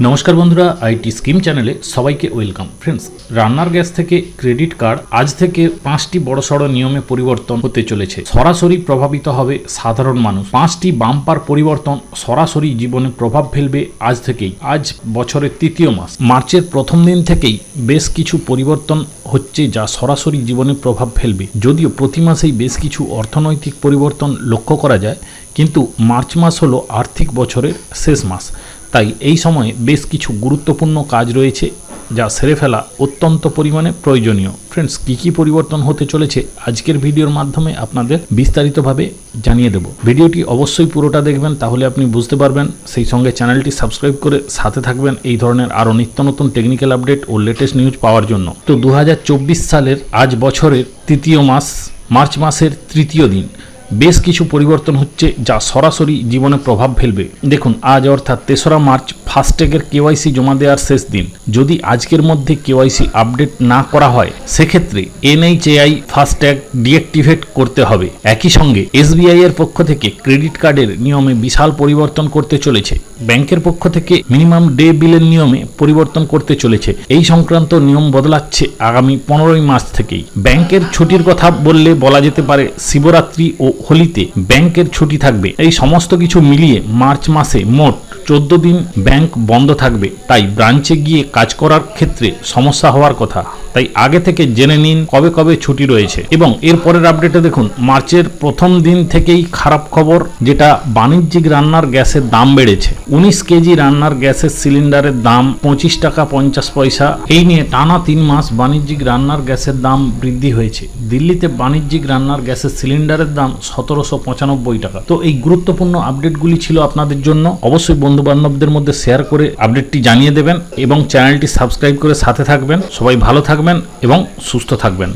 নমস্কার বন্ধুরা, IT scheme চ্যানেলে সবাইকে ওয়েলকাম। ফ্রেন্ডস রান্নার গ্যাস থেকে ক্রেডিট কার্ড আজ থেকে পাঁচটি বড়সড় নিয়মে পরিবর্তন হতে চলেছে। সরাসরি প্রভাবিত হবে সাধারণ মানুষ। পাঁচটি বাম্পার পরিবর্তন সরাসরি জীবনে প্রভাব ফেলবে আজ থেকেই। আজ বছরের তৃতীয় মাস। মার্চের প্রথম দিন থেকেই বেশ কিছু পরিবর্তন হচ্ছে যা সরাসরি জীবনে প্রভাব ফেলবে। যদিও প্রতি মাসেই বেশ কিছু অর্থনৈতিক পরিবর্তন লক্ষ্য করা যায়, কিন্তু মার্চ মাস হলো আর্থিক বছরের শেষ মাস। তাই এই সময়ে বেশ কিছু গুরুত্বপূর্ণ কাজ রয়েছে যা সেরে ফেলা অত্যন্ত পরিমাণে প্রয়োজনীয়। ফ্রেন্ডস কী কী পরিবর্তন হতে চলেছে আজকের ভিডিওর মাধ্যমে আপনাদের বিস্তারিতভাবে জানিয়ে দেব। ভিডিওটি অবশ্যই পুরোটা দেখবেন, তাহলে আপনি বুঝতে পারবেন। সেই সঙ্গে চ্যানেলটি সাবস্ক্রাইব করে সাথে থাকবেন এই ধরনের আরও নিত্য নতুন টেকনিক্যাল আপডেট ও লেটেস্ট নিউজ পাওয়ার জন্য। তো দু হাজার চব্বিশ সালের আজ বছরের তৃতীয় মাস, মার্চ মাসের তৃতীয় দিন। বেশ কিছু পরিবর্তন হচ্ছে যা সরাসরি জীবনে প্রভাব ফেলবে। দেখুন আজ অর্থাৎ তেসরা মার্চ ফাস্ট্যাগের কেওয়াইসি জমা দেওয়ার শেষ দিন। যদি আজকের মধ্যে কেওয়াইসি আপডেট না করা হয়, সেক্ষেত্রে এনএইচএআই ফাস্ট্যাগ ডিঅ্যাক্টিভেট করতে হবে। একই সঙ্গে এসবিআই এর পক্ষ থেকে ক্রেডিট কার্ডের নিয়মে বিশাল পরিবর্তন করতে চলেছে। ব্যাংকের পক্ষ থেকে মিনিমাম ডে বিলের নিয়মে পরিবর্তন করতে চলেছে। এই সংক্রান্ত নিয়ম বদলাচ্ছে আগামী পনেরোই মার্চ থেকেই। ব্যাংকের ছুটির কথা বললে বলা যেতে পারে শিবরাত্রি ও হোলিতে ব্যাংকের ছুটি থাকবে। এই সমস্ত কিছু মিলিয়ে মার্চ মাসে মোট চোদ্দ দিন ব্যাংক বন্ধ থাকবে তাই ব্রাঞ্চে গিয়ে কাজ করার ক্ষেত্রে সমস্যা হওয়ার কথা। তাই আগে থেকে জেনে নিন কবে কবে ছুটি রয়েছে। এবং এর পরের আপডেটে দেখুন, মার্চের প্রথম দিন থেকেই খারাপ খবর, যেটা বাণিজ্যিক রান্নার গ্যাসের দাম বেড়েছে। উনিশ কেজি রান্নার গ্যাসের সিলিন্ডারের দাম পঁচিশ টাকা পঞ্চাশ পয়সা। এই নিয়ে টানা তিন মাস বাণিজ্যিক রান্নার গ্যাসের দাম বৃদ্ধি হয়েছে। দিল্লিতে বাণিজ্যিক রান্নার গ্যাসের সিলিন্ডারের দাম সতেরোশো পঁচানব্বই টাকা। তো এই গুরুত্বপূর্ণ আপডেটগুলি ছিল আপনাদের জন্য। অবশ্যই বন্ধু বান্ধবদের মধ্যে শেয়ার করে আপডেটটি জানিয়ে দেবেন এবং চ্যানেলটি সাবস্ক্রাইব করে সাথে থাকবেন। সবাই ভালো থাকবেন। এবং সুস্থ থাকবেন।